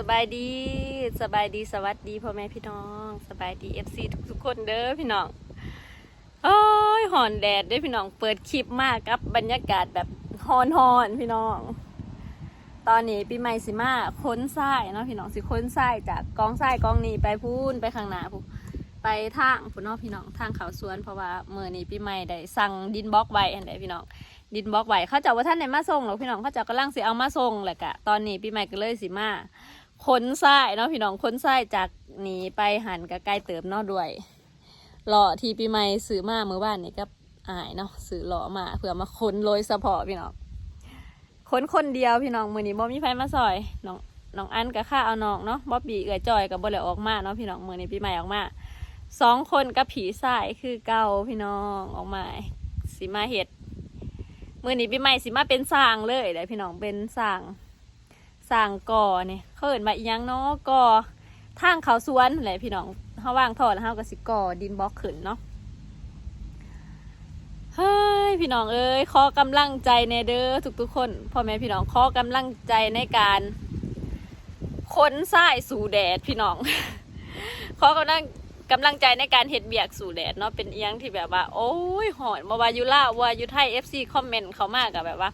สบายดีสบายดีสวัสดีพ่อแม่พี่น้องสบายดีเอฟซีทุกๆคนเด้อพี่น้องโอ้ยหอนแดดด้อพี่น้องเปิดคลิปมากกับบรรยากาศแบบฮอนฮอนพี่น้อง ตอนนี้ปีใหม่สิมาค้นทรายเนาะพี่น้องสิค้นทรายจากกองทรายกองนี้ไปพูนไปข้างหน้าพูไปทางพูนเนาะพี่น้องทางเขาสวน เพราะว่าเมื่อนี้ปีใหม่ได้สั่งดินบล็อกไว้อันใดพี่น้องดินบล็อกไว้เขาเจะว่าท่านในมาส่งหรอกพี่น้องเขาเจะกำลังสิเอามาส่งแหละกะตอนนี้ปีใหม่ก็เลยสิมา ค้นทรายเนาะพี่น้องค้นทรายจากหนีไปหันกับไกลเติมเนาะด้วยหล่อที่ปีใหม่ซื้อมาเมื่อวานนี้ก็อายเนาะซื้อหล่อมาเพื่อมาค้นโรยสะพาะพี่น้องค้นคนเดียวพี่น้องมือนี้บ่มีไฟมาซอยน้องน้องอันกับข้าเอาน้องเนาะบ๊อบบี้เอือจอยกับบ่เลยออกมาเนาะพี่น้องมือนี้ปีใหม่ออกมาสองคนกับผีทรายคือเก่าพี่น้องออกมาสิมาเห็ดมื่อนี้ปีใหม่สิมาเป็นสร้างเลยเดี๋ยวพี่น้องเป็นสร้าง สร้างก่อเนี่ยเขาเอินมาอีหยังเนาะก่อทางเขาสวนแหละพี่น้องเขาว่างทอดแล้วเขาก็สิก่อดินบล็อกขึ้นเนาะเฮ้ยพี่น้องเอ้ยขอกำลังใจในเด้อทุกๆคนพ่อแม่พี่น้องขอกำลังใจในการค้นทรายสู่แดดพี่น้องขอกำลัง กำลังใจในการเฮ็ดเบียกสู่แดดเนาะเป็นเอียงที่แบบว่า โอ้ยหอนมาว่ายูล่าว่ายูไทย FC คอมเมนต์เขามากกับแบบว่า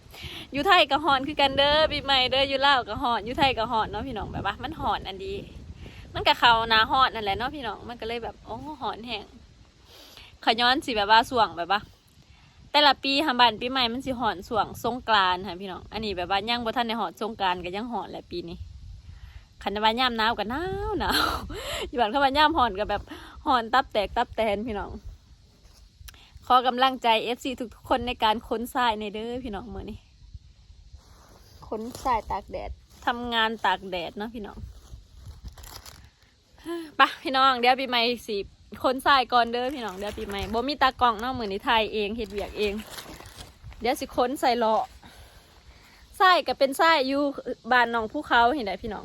ยูไทยกับหอนคือกันเด้อปีใหม่เด้อยูล่ากับหอนยูไทยกับหอนเนาะพี่น้องแบบว่า มันหอนอันดีมันกับเขานาหอนนั่นแหละเนาะพี่น้องมันก็เลยแบบโอ้หอนแห้งขย้อนสิแบบว่าส่วงแบบว่า แต่ละปีฮัมบานปีใหม่มันสิหอนส่วงสงกรานค่ะพี่น้องอันนี้แบบว่ายังบ่ทันในหอนสงกรานก็ยังหอนแหละปีนี้ขันว่าย่ามหนาวก็หนาวหนาวอยู่บ้านเขาว่าย่ามหอนก็แบบ หอนตับแตกตับแตนพี่น้อง ขอกำลังใจ FC ทุกๆคนในการค้นทรายในเด้อพี่น้องเมื่อนี้ค้นทรายตากแดดทำงานตากแดดเนาะพี่น้องไปะพี่น้องเดี๋ยวปีใหม่สิค้นทรายก่อนเด้อพี่น้องเดี๋ยวปีใหม่บ่มีตากล่องเนาะมือนี้ไทยเองเฮ็ดเวียกเอง เดี๋ยวสิค้นใส่เลาะทรายก็เป็นทรายอยู่บ้านหนองภูเขาเห็นไหมพี่น้อง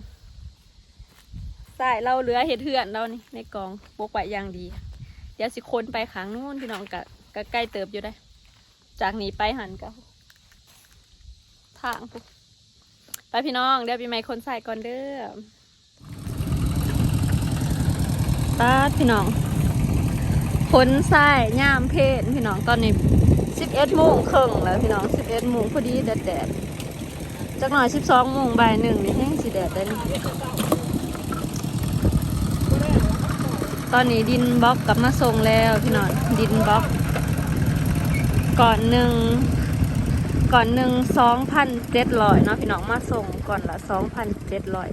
ใส่เราเหลือเห็ดเถื่อนเรานี่ในกองปกไว้อย่างดี เดี๋ยวสิคนไปขางนู้นพี่น้องกะกะใกล้เติบอยู่ได้ จากนี้ไปหันก็ทางปุ๊บไปพี่น้องเดี๋ยวปีใหม่คนใส่ก่อนเด้อตาพี่น้องคนใส่ย่ามเพศพี่น้องตอนนี้สิบเอ็ดโมงครึ่งแล้วพี่น้องสิบเอ็ดโมงพอดีแดดแดดจักหน่อยสิบสองโมงบ่ายหนึ่งนี่แห้งสีแดดได้นี่ ตอนนี้ดินบล็อกกลับมาส่งแล้วพี่น้องดินบล็อก ก่อนหนึ่งก่อนหนึ่งสองพันเจ็ดร้อยเนาะพี่น้องมาส่งก่อนละสองพันเจ็ดร้อย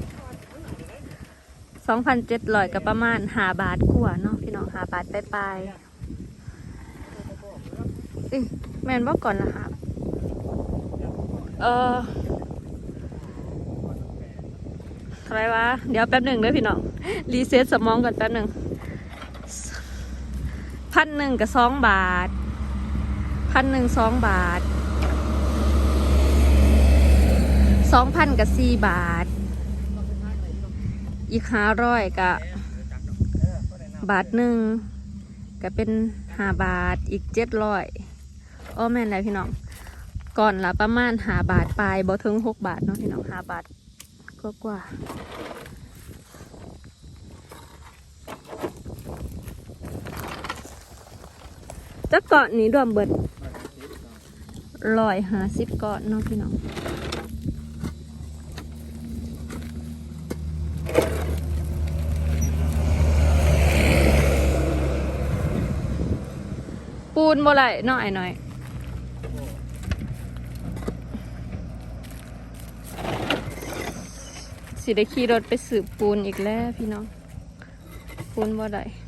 สองพันเจ็ดร้อยกับประมาณหาบาทกว่าเนาะพี่น้องหาบาทไปลายแมนบอกก่อนนะครับเอออะไรวะเดี๋ยวแป๊บหนึ่งเด้อพี่น้องรีเซ็ตสมองก่อนแป๊บหนึ่ง พันหนึ่งกับสองบาทพันหนึ่งสองบาทสองพันกับสี่บาท อีกห้าร้อยกับบาทหนึ่งก็เป็นห้าบาทอีกเจ็ดร้อยโอ้แม่นไรพี่น้อง ก่อนละประมาณห้าบาทปลายบ่ถึงหกบาทเนาะพี่น้องห้าบาทก็กว่า จักเกาะนี้รวมเบิดร้อยหาสิบเกาะเนาะพี่น้องปูนบ่ไหลเนาะไอ้น้อยสิได้ขี่รถไปสืบปูนอีกแล้วพี่น้องปูนบ่ได้ค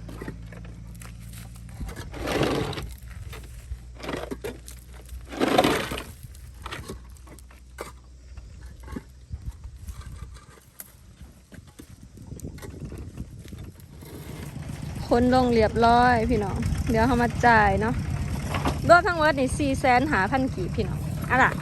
นลงเรียบร้อยพี่น้อง เดี๋ยวเขามาจ่ายเนาะรวมทั้งหมดนี่สี่แสนหาพันกี่พี่น้องอะล่ะ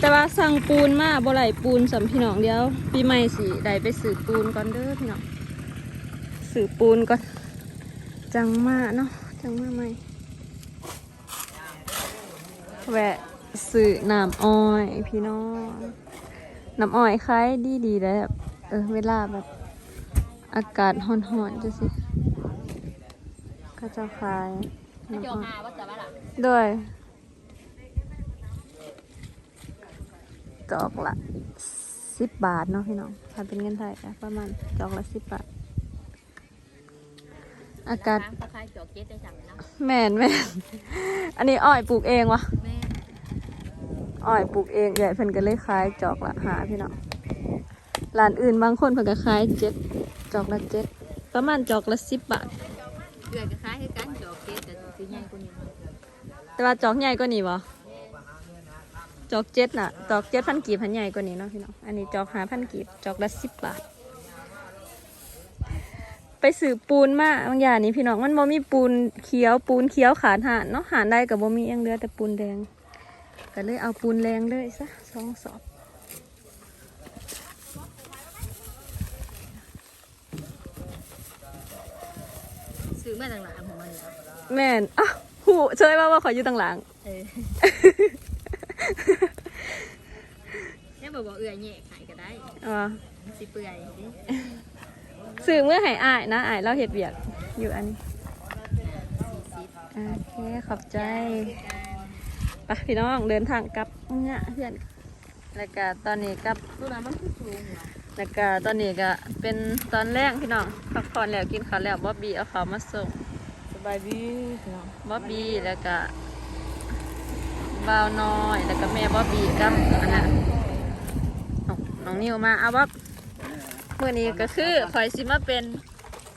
แต่ว่าสั่งปูนมาบ่ไหลปูนสำพี่น้องเดียวปีใหม่สิได้ไปสืบปูนก่อนเด้อพี่น้องสืบปูนก่อนจังมาเนาะจังมาใหม่แวะ ซื้อน้ำอ้อย พี่น้องน้ำอ้อยคล้ายดีดีแล้วแบบเออเวลาแบบ อากาศร้อนๆจะสิก็จะคลายน้ำอ้อยหาว่าจะว่าล่ะด้วยจอกละสิบบาทเนาะพี่น้องถ้าเป็นเงินไทยประมาณจอกละสิบบาท อากาศตะไคร้จอกเจ็ดได้สั่งแม่นแม่นอันนี้อ้อยปลูกเองวะแม่ อ้อยปลูกเองใหญ่เพิ่นก็เลยขายจอกละหาพี่น้องร้านอื่นบางคนเพิ่นก็ขายเจ็ดจอกละเจ็ดประมาณจอกละสิบบาทเกือบจะคล้ายคือกันจอกเจ็ดแต่คือใหญ่กว่านี้แต่ว่าจอกใหญ่กว่านี้บ่จอกเจ็ดน่ะ จอกเจ็ดพันกีบพันใหญ่กว่านี้เนาะพี่น้อง อันนี้จอกหาพันกีบจอกละสิบบาท ไปสืบปูนมาบางอย่างนี้พี่น้อง มันบ่มีปูนเขียวปูนเขียวขาดหานเนาะหานได้กับบ่มีเองเหลือแต่ปูนแดง ก็เลยเอาปูนแรงเลยซะสองสอบซื้อมาต่างหลังของมันแล้วแม่นอ้าวหูเชยว่าว่าขออยู่ต่างหลังเออเนี่ยบอกว่าเอื่อยแยกขายก็ได้อ๋อสิเปื่อยดิสื่อเมื่อให้อายนะอายเราเห็ดเบียกอยู่อันนี้สี่สิบโอเคขอบใจ ไปพี่น้องเดินทางกลับเนี่ยเพื่อนแล้วก็ตอนนี้กลับตัวนั้นมันคือสูงเหรอแล้วก็ตอนนี้ก็เป็นตอนแรกพี่น้องพักผ่อนแล้วกินข้าวแล้วบ๊อบบี้เอาข้าวมาส่งสบายดีพี่น้องบ๊อบบี้แล้วก็บ่าวน้อยแล้วก็แม่บ๊อบบี้กับอันนั้นน้องน้องนิวมาเอาบ๊อบมื่อนี้ก็คือคอยสิมาเป็น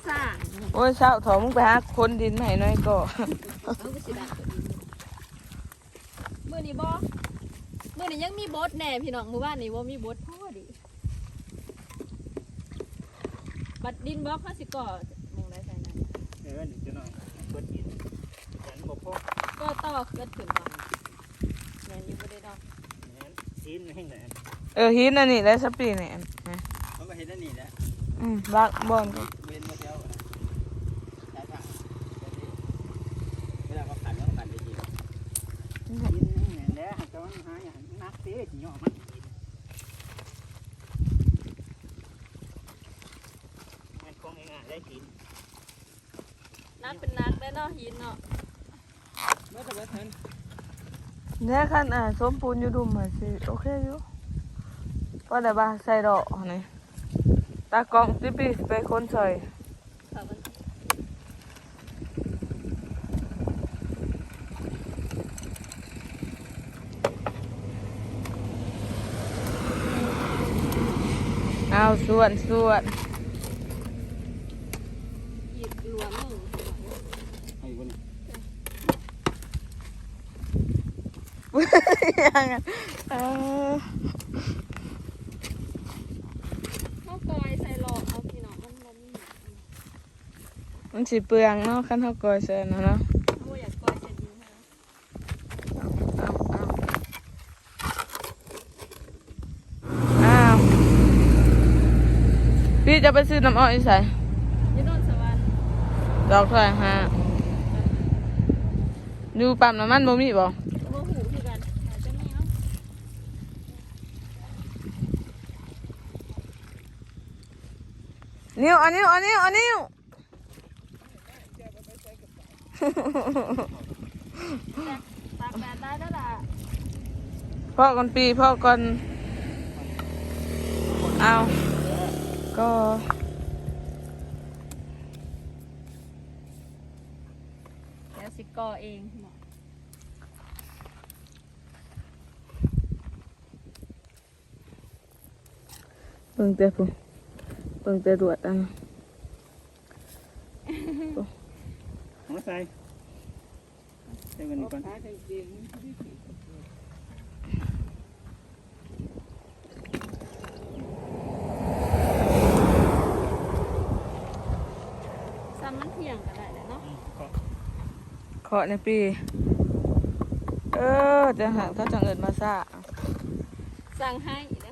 สร้างโอ้ยเช้าถอมึงไปหาคนดินมาให้หน่อยก็เอาก็สิได้มื่อนี้บอมื่อนี้ยังมีบดแน่พี่น้องหมู่บ้านนี้ว่ามีบดพ่อดิบัดดินบล็อกเขาสิก่อมองได้ใช่ไหมเออหนึ่งจะหน่อยเปิดกินฉันบอกพ่อก็ต่อเกิดขึ้นก่อนแม่นอยังไม่ได้ดอกแหนซีนให้แหนเออหินอันนี้ได้สักปีเนี่ยเขาก็เห็นนั่นนี่แหละอืมบักบอลก็เว้นมาเที่ยวใช่ปะเวลาเขาขันเขาขันได้ดีกินแหนแล้วแต่ว่า หาอย่างนักเตะจีหยอกมันมันคงง่ายๆได้กินนักเป็นนักได้เนาะหินเนาะเมื่อไหร่ทันเนี่ยคันอะสมปูนอยู่ดุมอะสิโอเคอยู่ก็ได้บ้าใส่ดอกนี่ตากล้องติปีไปคนใส่ ค่ะมัน เอาส่วนส่วนหยิบหลวนยังเออข้าวกอยใส่หลอกเอาพี่น้องมันบ่มีมันสิเปลืองเนาะคันเท่ากอยใส่นะเนาะ โอ้อยากกอยใส่ดินให้ เอาเอาอ้าว พี่จะไปซื้อน้ำอ้อยใส่ยี่นนสวรรค์ดอกเท่าไหร่ฮะดูปั๊มน้ำมันบ่มีบ่โมหูคือกันอาจจะมีเนาะนิ้วเอันนิ้วเอันนิ้วเอันนิ้วตากแดดได้แล้วล่ะพ่อก่อนปีพ่อก่อนเอา ก็ แล้วสิก่อเองพี่น้องเบิ่งแต่ผู้เบิ่งแต่ตรวจอันมาใส่ใส่วันนี้ก่อน เอในปี เออจะหาเขาจังเอิญมาซะสั่งให้ไ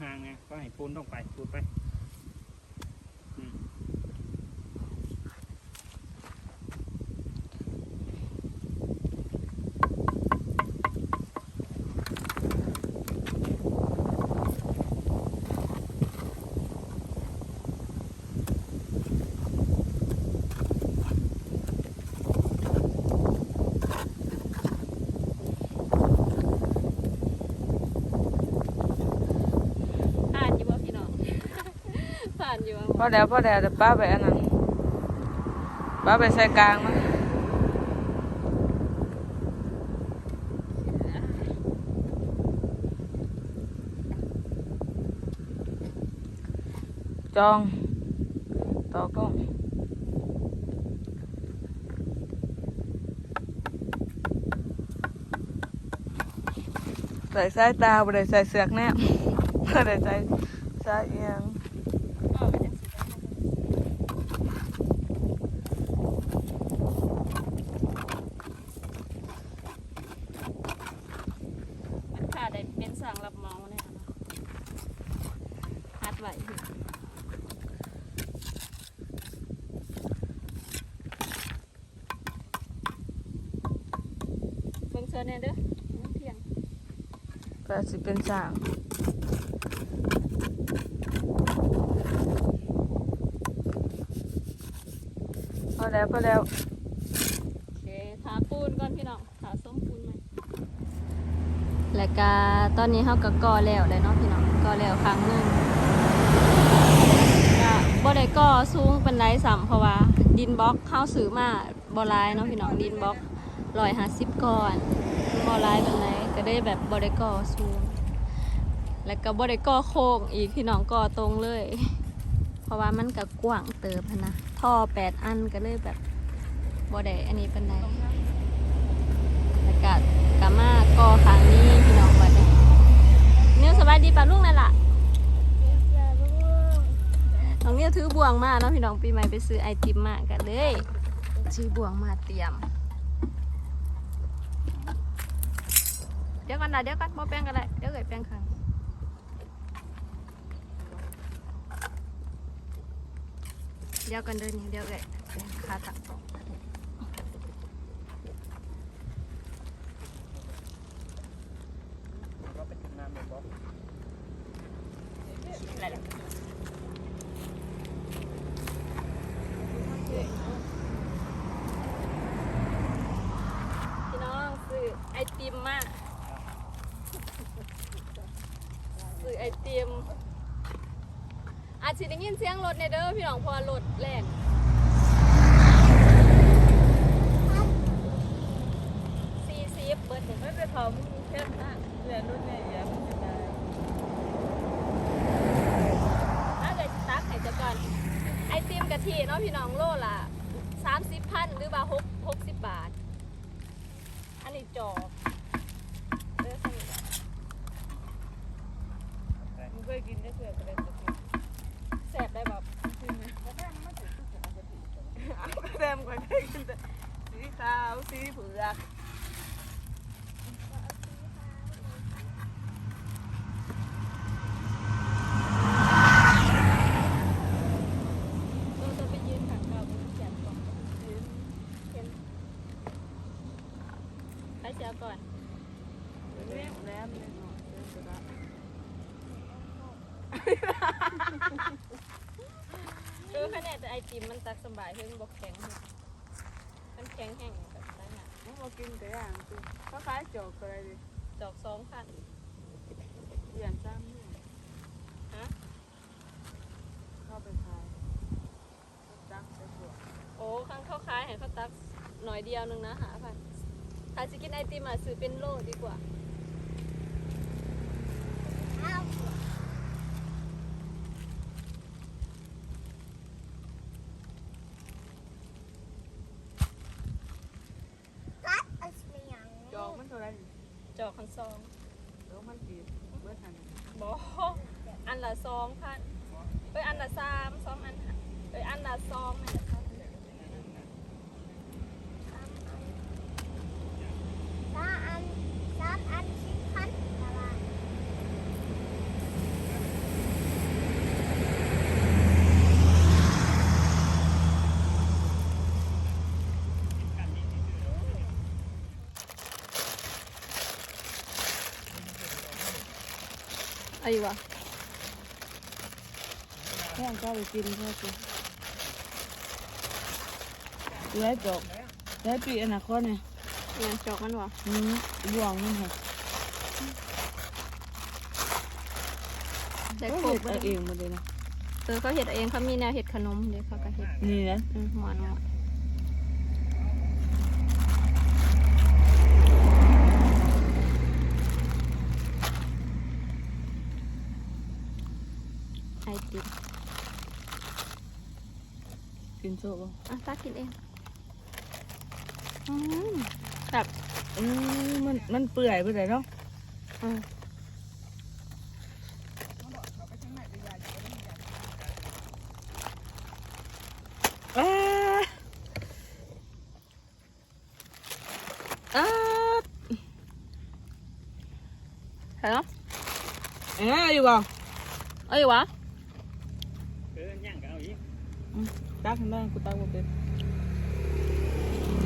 ห่างไงก็ให้ปูนต้องไปปูนไปานอยู่บ่พอแล้วพอแล้วเดี๋ยวป้าไปอันนั้นป้าไปใส่กลางมาจองต่อกล้องใส่สายตาบ่ได้ใส่เสือกแนบบ่ได้ใส่สายเอียง มันขาดได้เป็นสั่งรับเหมาเนี่ยเนาะฮัดไว้พี่เบิ่งเชิญ แน่เด้อมันเที่ยงก็สิเป็นสางพอแล้วพอแล้วโอเคทาปูนก่อนพี่น้องทาส้มปูนไหมแล้วก็ตอนนี้เฮาก็ก่อแล้วเลยเนาะพี่น้องก่อแล้วครั้งหนึงก็บ่ได้ก่อสูงเป็นไรสัมเพราะว่า ดินบล็อกเฮาซื้อมาบ่หลายเนาะพี่น้องดินบล็อก150ก้อน บ่หลายปานใดก็ได้แบบบ่ได้ก่อสูง แล้วก็บ่ได้ก่อโค้งอีกพี่น้องก่อตรงเลย เพราะว่ามันก็กว้างเติบหั้นนะท่อแปดอันก็เลยแบบบ่ได้อันนี้เป็นไดแล้วก็กามาก่อครั้งนี้พี่น้องบัดนี้เนี่ยสบายดีป่ะลุงนั่นล่ะ น้องเนี่ยถือบ่วงมาเนาะพี่น้องปีใหม่ไปซื้อไอติมมากันเลยซื้อบ่วงมาเตรียม เดี๋ยวก่อนนะเดี๋ยวก่อนบ่แป้งกันเลยเดี๋ยวเกิดแป้งครั้งเดี๋ยวกันเดินนี่เดี๋ยวเกิดแป้งขาตักเป็นน้ำในบล็อก อะไรล่ะพี่น้องซื้อไอติมมาซื้อไอติม อาจจะได้ ยินเสียงรถในเด้อพี่น้องเพอรถแล่นสี่สิบเบิร์ดเนี่ยไม่ไปทำแค่นั้นเรียนรุ่นใหญ่ยังไม่ได้ถ้าเกิดตักให้เจะก่อน ไอติมกะทิเนาะพี่น้องโลละสามสิบพันหรือว่าหกหกสิบบาท อันนี้จอกเด้อค่ะนี่ มึงเคยกินได้เสือกอะไรสักที แสบได้แบบ เอาแซมก่อนเคยกินแต่สีขาวสีเผือก เราจะไปยืนขังเราบนแสบก่อนยืนเห็นไปเสียก่อน แรมแรมเลยเนาะเดี๋ยวจะได้ เออคะแนนแต่ไอติมมันตักสบายเพิ่งบอกแข็งมันแข็งแห้งแบบนั้นอะมึงมากินแต่อย่างสิเขาขายจอกอะไรดิจอกสองพันเปลี่ยนซ้ำเนี่ยฮะเข้าไปขายจักใส่ขวดโอ้ข้างเข้าคล้ายเห็นเขาตักหน่อยเดียวนึงนะหาพันถ้าจะกินไอติมอะซื้อเป็นโลดีกว่าจอกมันเท่าไหร จอกคันซองเดี๋ยวมันกินเบิดทันบออันละสองพันเอ้ยอันละสามสองอันหาเอ้ยอันละสองนั่นแหละครับ สามอันสามอันสิบพันตาราง เอาอยู่วะแค่ก็ไปกินแค่กินแล้วจบแล้วปีอนาคตเนี่ยงานจอกมันวะอืมบวงมันเหรอได้ได้โคเห็กดเอาเองหมดเลยนะเออเขาเห็ดเอาเองเขามีแนวเห็ดขนมเดี๋ยวเขาก็เห็ดนี่นะอืมหมอนเอา กินโซ่บ่อะตากินเองอืมแบบเออมันมันเปื่อยไปเลยเนาะอืมอ้าอ้าใช่เนาะอ่าอยู่บ่เอ้ยวะ เออย่างก็เอาอีก ตักขึ้นมากูตักบ่เป็น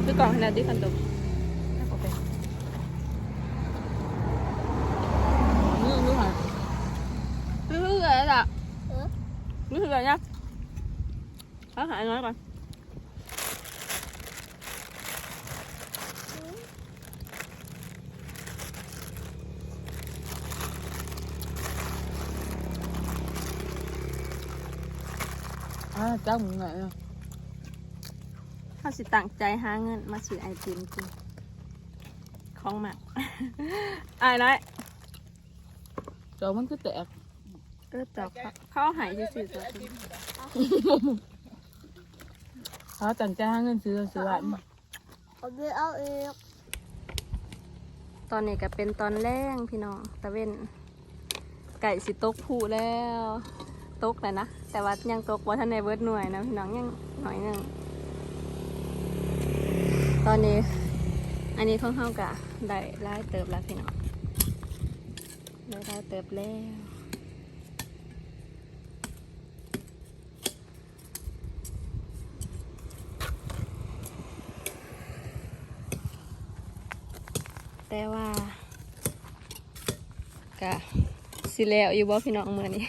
คือกล่องขนาดที่คันตุกโอเค นี่ดูหา นี่คืออะไรล่ะนี่คืออะไรเนี่ยเอาหายน้อยก่อน อ่า จักมึงไงอะเขาสิตั้งใจหาเงินมาซื้อไอติมกินของหมักอายน้อยจอกมันคือแตกเออจอกเขาเขาเอาใหายซื่อๆจอกเขาตั้งใจหาเงินซื้อซื้อบ้านเอาไปเอาเองตอนนี้ก็เป็นตอนแรงพี่น้องตะเว้นไก่สิตกผูแล้ว ตกเลยนะ แต่ว่ายังตกว่าท่านในเบิร์ดหน่วยนะพี่น้องยังหน่อยหนึ่งตอนนี้ อันนี้ของเฮากะได้ไล่เติบแล้วพี่น้องได้ไล่เติบแล้วแต่ว่ากะสิแล้วอยู่บ่พี่น้องมือนี้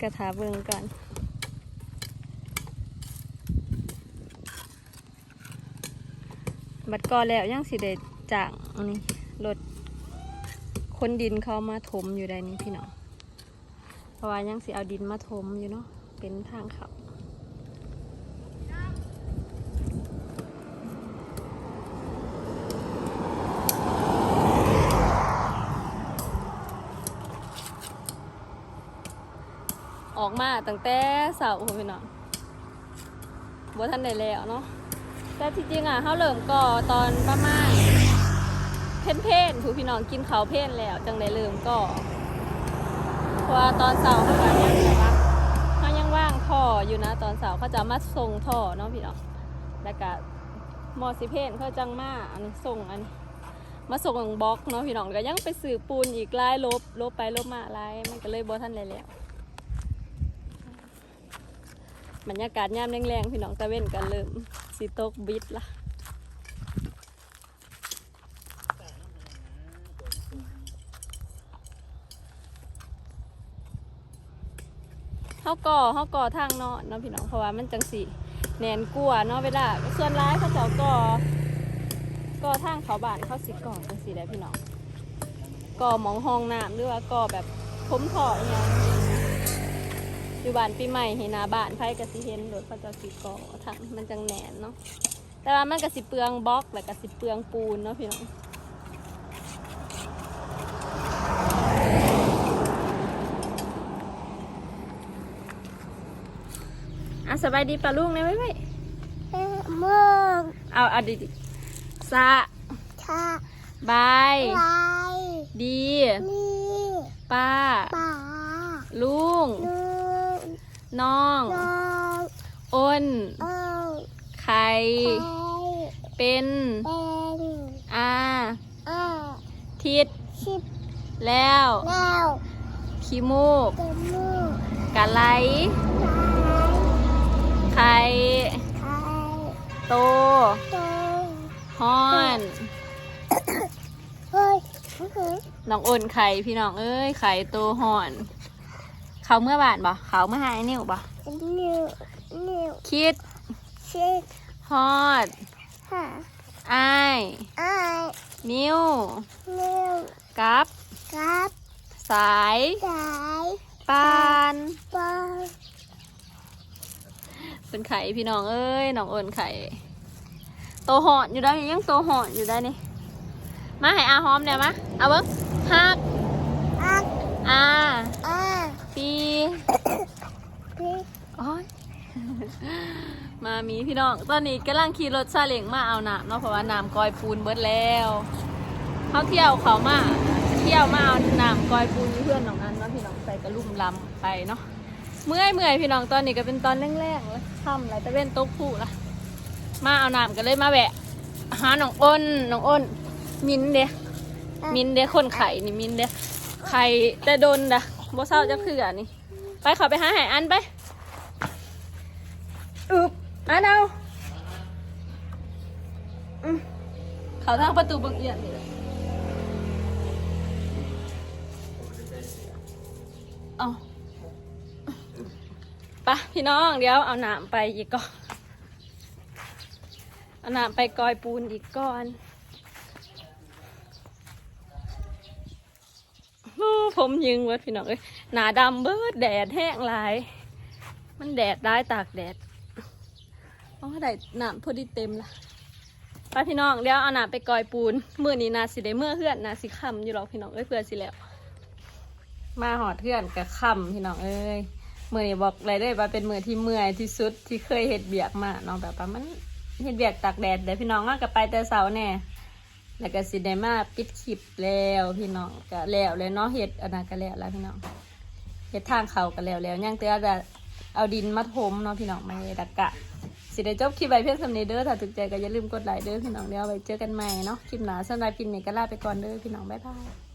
กระถาเบิ่งก่อนบัดก่อแล้วยังสิได้จางอันนี้รถคนดินเขามาถมอยู่ใดนี้พี่น้องเพราะว่ายังสิเอาดินมาถมอยู่เนาะเป็นทางเขา ออกมาตั้งแต่เสาร์พี่น้องบ่ทันได้แล้วเนาะแต่ที่จริงอะเขาเริ่มก่อตอนประมาณเพ่นเพ่นผู้พี่น้องกินเขาเพ่นแล้วจังได้เริ่มก่อเพราะว่าตอนเสาร์เขาก็ยังแบบว่าเขายังว่างท่ออยู่นะ ตอนเสาร์เขาจะมาส่งท่อเนาะพี่น้องแล้วก็มอสิเพนเขาจังมาอันนี้ส่งอันนี้มาส่งบล็อกเนาะพี่น้องก็ยังไปสื่อปูนอีกหลายลบลบไปลบมาหลายมันก็เลยบ่ทันเลยแล้ว บรรยากาศยามแรงๆพี่น้องตะเว้นกันเริ่มสิตกบิดละเขาก่อเขาก่อทางเนาะเนาะพี่น้องเพราะว่ามันจังสีแนนกลัวเนาะเวลาส่วนร้ายเขาเจะก่อก่อทางเขาบานเขาสิก่อจังสีได้พี่น้องก่อหมองห้องน้ำหรือว่าก่อแบบทมท่ออหย่าง อยู่บ้านปีใหม่ให้หนาบ้านไพ่กสิเห็นรถเขาจะสิก่อทางมันจังแหนนเนาะแต่ว่ามันก็สิเปลืองบล็อกแล้วก็สิเปลืองปูนเนาะพี่น้องอะสบายดีปะลุงนะไว้ไว้เอ๊ะเมืองเอาเอาดีดีสะชาบายลายดี นี่ป้า ป่าลุง ลุง น้องน้อง อ้นเอ้าใครใครเป็นเป็น อาอ้าทิศชิบแล้วแล้ว ขี้มูกเต็มมือกะไหลใครไข่ใครโตโตฮ้อนเฮ้ยน้องอ้นไข่พี่น้องเอ้ย ไข่โตห่อน เขาเมื่อบานบ่เขาเมื่อหายนิ้วบ่นิ้วนิ้วคิดเช็ดฮอดหาอายไอายนิ้วนิ้วกับกับสายสายปานบอลเป็นไข่พี่น้องเอ้ยน้องอ้นไข่โตหอนอยู่ได้นี่ยังโตหอนอยู่ได้นี่มาให้อาหอมเนี่ยมะเอาเบิ้งฮักอักอาอา ปีพี่โอ้ยมามีพี่น้อง ตอนนี้กำลังขี่รถซาเล้งมาเอาน้ำเนาะเพราะว่าน้ำกอยปูนเบิดแล้วเขาเที่ยวเขามาเที่ยวมาเอาน้ำกอยปูนอยู่เพื่อนน้องอันเนาะพี่น้องใส่กระลุ่มลำไปเนาะเมื่อยเมื่อยพี่น้องตอนนี้ก็เป็นตอนแรกๆแล้วค่ำแล้วตะเว้นตกผู้ละมาเอาน้ำกันเลยมาแวะหาน้องอ้นน้องอ้น มินเด้มินเด้คนไข่นี่มินเด้ไข่แต่โดนดะ บ่เศร้าจะคืออันนี้ไปเขาไปหาหายอันไปอึบอันเอาอืมเขาทางประตูบังเอียดเลยเอาไปะพี่น้องเดี๋ยวเอาหนามไปอีกก่อนเอาหนามไปกอยปูนอีกก่อนโอ้ ผมยิงเวิร์ดพี่น้องเอ้ยหนาดำเบิดแดดแห้งหลาย มันแดดได้ตากแดดอ๋อได้น้ำพอดีเต็มละไปพี่น้องเดี๋ยวเอาหน้ำไปกอยปูนมื่อนี้นาสิได้เมื่อเพื่อนนาสิคำอยู่หรอกพี่น้องเอ้ยเพื่อนสิแล้ว มาหอดเพื่อนกับคำพี่น้องเอ้ยมื่อนี้บอกเลยได้ว่าเป็นมือที่เมื่อยที่สุดที่เคยเห็ดเบียกมาเนาะแบบว่ามันเห็ดเบียกตากแดดเดี๋ยวพี่น้องก็ไปแต่เสาแน่ แล้วก็สิได้มาปิดคลิปแล้วพี่น้องก็แล้วเลยเนาะเห็ดอันนั้นก็แล้วแล้วพี่น้องเห็ดทางเขาก็แล้วแล้วยังเตือจะเอาดินมาทมเนาะพี่น้องไม่ดักกะ สิได้จบคลิปไว้เพียงสำเนีเด้อถ้าถูกใจก็อย่าลืมกดไลค์เด้อพี่น้องเดี๋ยวไปเจอกันใหม่เนาะคลิปหน้าสำหรับคลิปนี้ก็ลาไปก่อนเด้อพี่น้องบ๊ายบาย